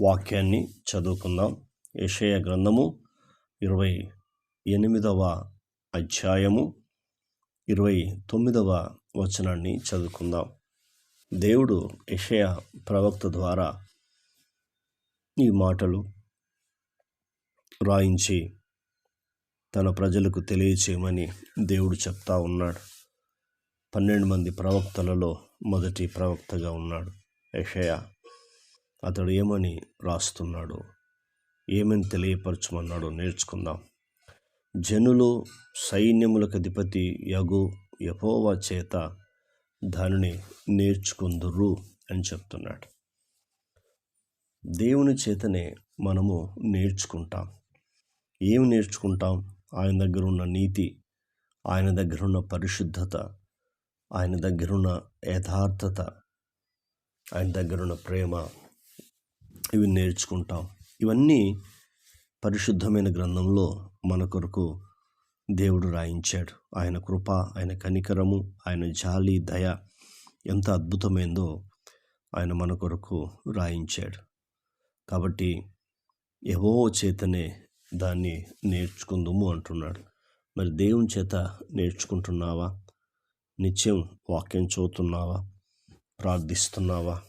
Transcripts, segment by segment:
వాక్యాన్ని చదువుకుందాం. యెషయా గ్రంథము ఇరవై ఎనిమిదవ అధ్యాయము ఇరవై తొమ్మిదవ వచనాన్ని చదువుకుందాం. దేవుడు యషయ ప్రవక్త ద్వారా ఈ మాటలు రాయించి తన ప్రజలకు తెలియచేయమని దేవుడు చెప్తా ఉన్నాడు. పన్నెండు మంది ప్రవక్తలలో మొదటి ప్రవక్తగా ఉన్నాడు యెషయా అతడు ఏమని రాస్తున్నాడు? ఏమని తెలియపరచమన్నాడో నేర్చుకుందాం. జనులు సైన్యములకు అధిపతి యగు యహోవా చేత దానిని నేర్చుకుందురు అని చెప్తున్నాడు. దేవుని చేతనే మనము నేర్చుకుంటాం. ఏమి నేర్చుకుంటాం? ఆయన దగ్గర ఉన్న నీతి ఆయన దగ్గర ఉన్న పరిశుద్ధత ఆయన దగ్గర ఉన్న యథార్థత ఆయన దగ్గర ఉన్న ప్రేమ ఇవి నేర్చుకుంటాం. ఇవన్నీ పరిశుద్ధమైన గ్రంథంలో మన కొరకు దేవుడు రాయించాడు. ఆయన కృప ఆయన కనికరము ఆయన జాలి దయ ఎంత అద్భుతమైందో ఆయన మన కొరకు రాయించాడు. కాబట్టి ఎవో చేతనే దాన్ని నేర్చుకుందాము అంటున్నాడు. మరి దేవుని చేత నేర్చుకుంటున్నావా? నిత్యం వాక్యం చదువుతున్నావా? ప్రార్థిస్తున్నావా?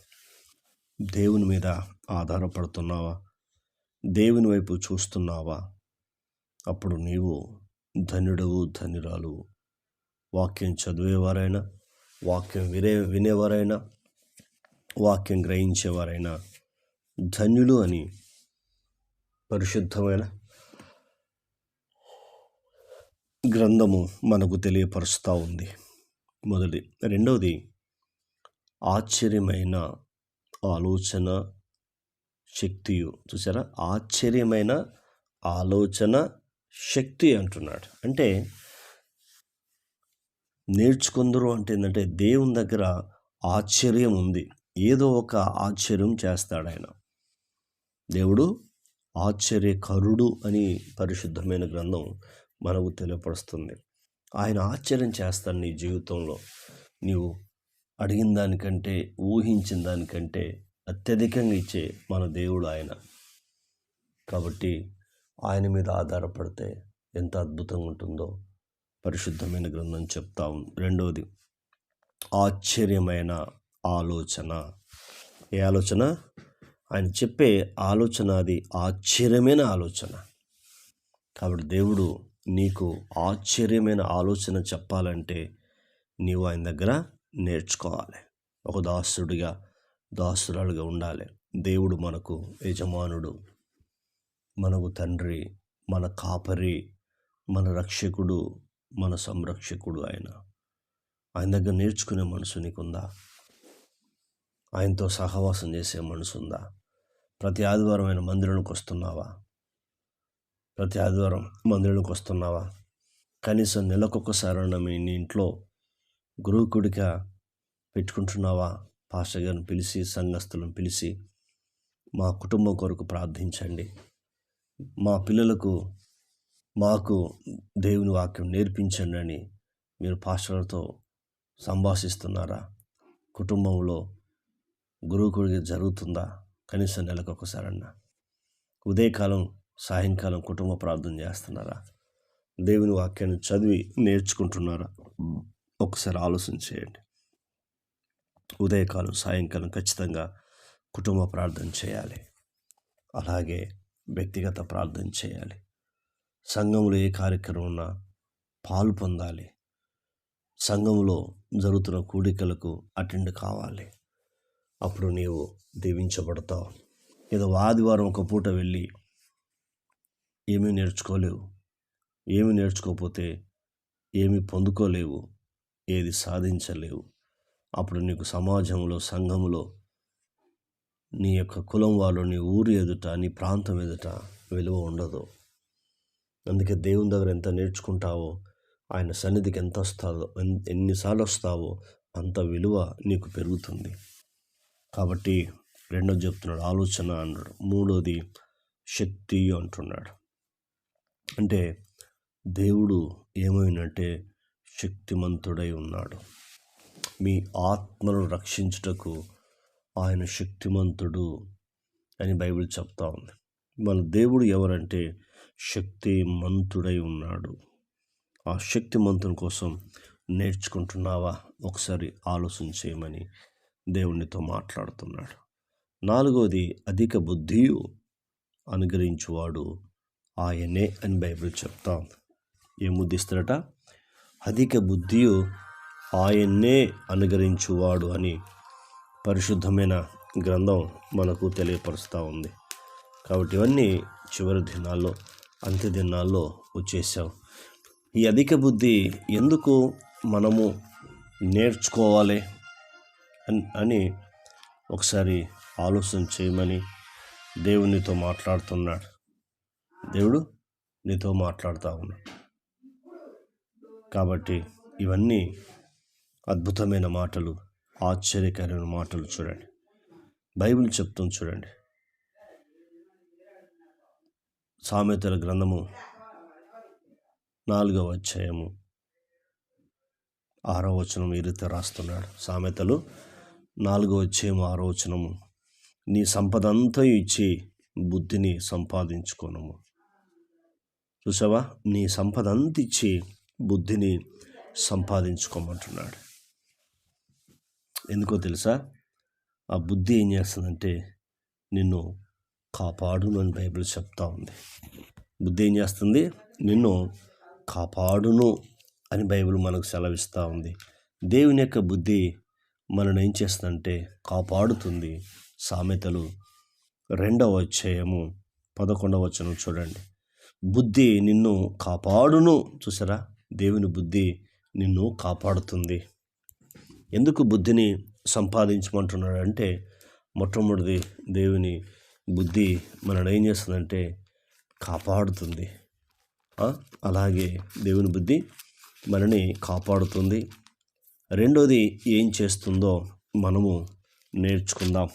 దేవుని మీద ఆధారపడుతున్నావా? దేవుని వైపు చూస్తున్నావా? అప్పుడు నీవు ధన్యుడవు ధన్యురాలు. వాక్యం చదివేవారైనా వాక్యం వినే వినేవారైనా వాక్యం గ్రహించేవారైనా ధన్యులు అని పరిశుద్ధమైన గ్రంథము మనకు తెలియపరుస్తూ ఉంది. మొదటి రెండవది ఆశ్చర్యమైన ఆలోచన శక్తియు. చూసారా ఆశ్చర్యమైన ఆలోచన శక్తి అంటున్నాడు. అంటే నేర్చుకుందరు అంటే ఏంటంటే దేవుని దగ్గర ఆశ్చర్యం ఉంది. ఏదో ఒక ఆశ్చర్యం చేస్తాడు ఆయన దేవుడు ఆశ్చర్యకరుడు అని పరిశుద్ధమైన గ్రంథం మనకు తెలియపరుస్తుంది. ఆయన ఆశ్చర్యం చేస్తాడు నీ జీవితంలో. నీవు అడిగిన దానికంటే ఊహించిన దానికంటే అత్యధికంగా ఇచ్చే మన దేవుడు ఆయన. కాబట్టి ఆయన మీద ఆధారపడితే ఎంత అద్భుతంగా ఉంటుందో పరిశుద్ధమైన గ్రంథం చెప్తా ఉంది రెండవది ఆశ్చర్యమైన ఆలోచన. ఏ ఆలోచన? ఆయన చెప్పే ఆలోచన అది ఆశ్చర్యమైన ఆలోచన. కాబట్టి దేవుడు నీకు ఆశ్చర్యమైన ఆలోచన చెప్పాలంటే నీవు ఆయన దగ్గర నేర్చుకోవాలి. ఒక దాసుడిగా దాసురాలుగా ఉండాలి. దేవుడు మనకు యజమానుడు మనకు తండ్రి మన కాపరి మన రక్షకుడు మన సంరక్షకుడు ఆయన. ఆయన దగ్గర నేర్చుకునే మనసు నీకుందా? ఆయనతో సహవాసం చేసే మనసు ఉందా? ప్రతి ఆదివారం ఆయన మందిరానికి వస్తున్నావా? ప్రతి ఆదివారం మందిరానికి వస్తున్నావా? కనీసం నెలకొకసారి మీ నీ ఇంట్లో గురువుకుడిగా పెట్టుకుంటున్నావా? పాస్టర్ గారిని పిలిచి సంఘస్థులను పిలిచి మా కుటుంబం కొరకు ప్రార్థించండి. మా పిల్లలకు మాకు దేవుని వాక్యం నేర్పించండి అని మీరు పాస్టర్లతో సంభాషిస్తున్నారా? కుటుంబంలో గురువుకుడికి జరుగుతుందా? కనీసం నెలకు ఒకసారన్న. ఉదయకాలం సాయంకాలం కుటుంబ ప్రార్థన చేస్తున్నారా? దేవుని వాక్యాన్ని చదివి నేర్చుకుంటున్నారా? ఒకసారి ఆలోచన చేయండి. ఉదయకాలం సాయంకాలం ఖచ్చితంగా కుటుంబ ప్రార్థన చేయాలి. అలాగే వ్యక్తిగత ప్రార్థన చేయాలి. సంఘంలో ఏ కార్యక్రమం ఉన్నా పాలు పొందాలి. సంఘంలో జరుగుతున్న కూడికలకు అటెండ్ కావాలి. అప్పుడు నీవు దీవించబడతావు. ఏదో ఆదివారం ఒక పూట వెళ్ళి ఏమీ నేర్చుకోలేవు. ఏమి నేర్చుకోకపోతే ఏమి పొందుకోలేవు. ఏది సాధించలేవు. అప్పుడు నీకు సమాజంలో సంఘంలో నీ యొక్క కులం వాళ్ళు నీ ఊరు ఎదుట నీ ప్రాంతం ఎదుట విలువ ఉండదు. అందుకే దేవుని దగ్గర ఎంత నేర్చుకుంటావో ఆయన సన్నిధికి ఎంత వస్తావో ఎన్నిసార్లు వస్తావో అంత విలువ నీకు పెరుగుతుంది. కాబట్టి రెండోది చెప్తున్నాడు ఆలోచన అన్నాడు. మూడోది శక్తి అంటున్నాడు. అంటే దేవుడు ఏమైనంటే శక్తిమంతుడై ఉన్నాడు. మీ ఆత్మను రక్షించుటకు ఆయన శక్తిమంతుడు అని బైబిల్ చెప్తా ఉంది. మన దేవుడు ఎవరంటే శక్తిమంతుడై ఉన్నాడు. ఆ శక్తిమంతుని కోసం నేర్చుకుంటున్నావా? ఒకసారి ఆలోచన చేయమని దేవునితో మాట్లాడుతున్నాడు. నాలుగోది అధిక బుద్ధియు అనుగ్రహించువాడు ఆయనే అని బైబిల్ చెప్తా ఉంది. ఏం అధిక బుద్ధియు ఆయన్నే అనుగరించువాడు అని పరిశుద్ధమైన గ్రంథం మనకు తెలియపరుస్తూ ఉంది. కాబట్టి ఇవన్నీ చివరి దినాల్లో అంత్య దినాల్లో వచ్చేసాం ఈ అధిక బుద్ధి ఎందుకు మనము నేర్చుకోవాలి అని ఒకసారి ఆలోచన చేయమని దేవునితో మాట్లాడుతున్నాడు. దేవుడు నీతో మాట్లాడుతూ ఉన్నాడు. కాబట్టి ఇవన్నీ అద్భుతమైన మాటలు ఆశ్చర్యకరమైన మాటలు చూడండి. బైబిల్ చెప్తుంది చూడండి. సామెతల గ్రంథము నాలుగవ అధ్యాయము ఆరో వచనం ఈ రీతి రాస్తున్నాడు. సామెతలు నాలుగవ అధ్యాయము ఆరో వచనము నీ సంపద అంతా ఇచ్చి బుద్ధిని సంపాదించుకోనము. చూసావా? నీ సంపద ఇచ్చి బుద్ధిని సంపాదించుకోమంటున్నాడు. ఎందుకో తెలుసా? ఆ బుద్ధి ఏం చేస్తుందంటే నిన్ను కాపాడును అని బైబిల్ చెప్తా ఉంది. బుద్ధి ఏం చేస్తుంది? నిన్ను కాపాడును అని బైబిల్ మనకు సెలవిస్తూ ఉంది. దేవుని యొక్క బుద్ధి మనను ఏం చేస్తుందంటే కాపాడుతుంది. సామెతలు రెండవ అధ్యాయము పదకొండవ వచనం చూడండి. బుద్ధి నిన్ను కాపాడును. చూసారా? దేవుని బుద్ధి నిన్ను కాపాడుతుంది. ఎందుకు బుద్ధిని సంపాదించమంటున్నాడు అంటే మొట్టమొదటిది దేవుని బుద్ధి మనల్ని ఏం చేస్తుందంటే కాపాడుతుంది. అలాగే దేవుని బుద్ధి మనని కాపాడుతుంది. రెండోది ఏం చేస్తుందో మనము నేర్చుకుందాం.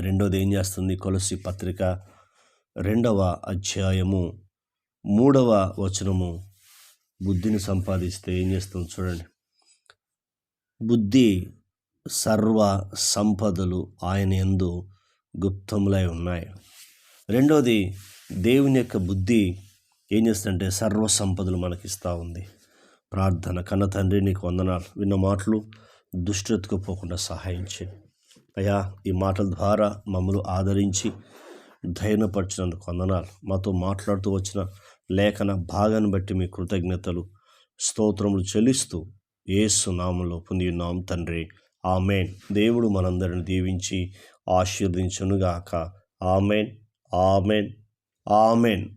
రెండోది ఏం చేస్తుంది? కొలసి పత్రిక రెండవ అధ్యాయము మూడవ వచనము బుద్ధిని సంపాదిస్తే ఏం చేస్తుంది చూడండి. బుద్ధి సర్వ సంపదలు ఆయన ఎందు గుప్తములై ఉన్నాయి. రెండోది దేవుని యొక్క బుద్ధి ఏం చేస్తుందంటే సర్వ సంపదలు మనకిస్తూ ఉంది. ప్రార్థన కన్న తండ్రి నీకు వందనాలు. విన్న మాటలు దుష్టతకు పోకుండా సహాయం చేయి అయ్యా ఈ మాటల ద్వారా మమ్మల్ని ఆదరించి ధైర్యపరిచినందుకు వందనాలు. మాతో మాట్లాడుతూ వచ్చిన లేఖన భాగాన్ని బట్టి మీ కృతజ్ఞతలు స్తోత్రములు చెల్లిస్తూ ఏసు నామంలో పొంది ఉన్నాం తండ్రి. ఆమెన్. దేవుడు మనందరిని దీవించి ఆశీర్వదించునుగాక. ఆమెన్. ఆమెన్. ఆమెన్.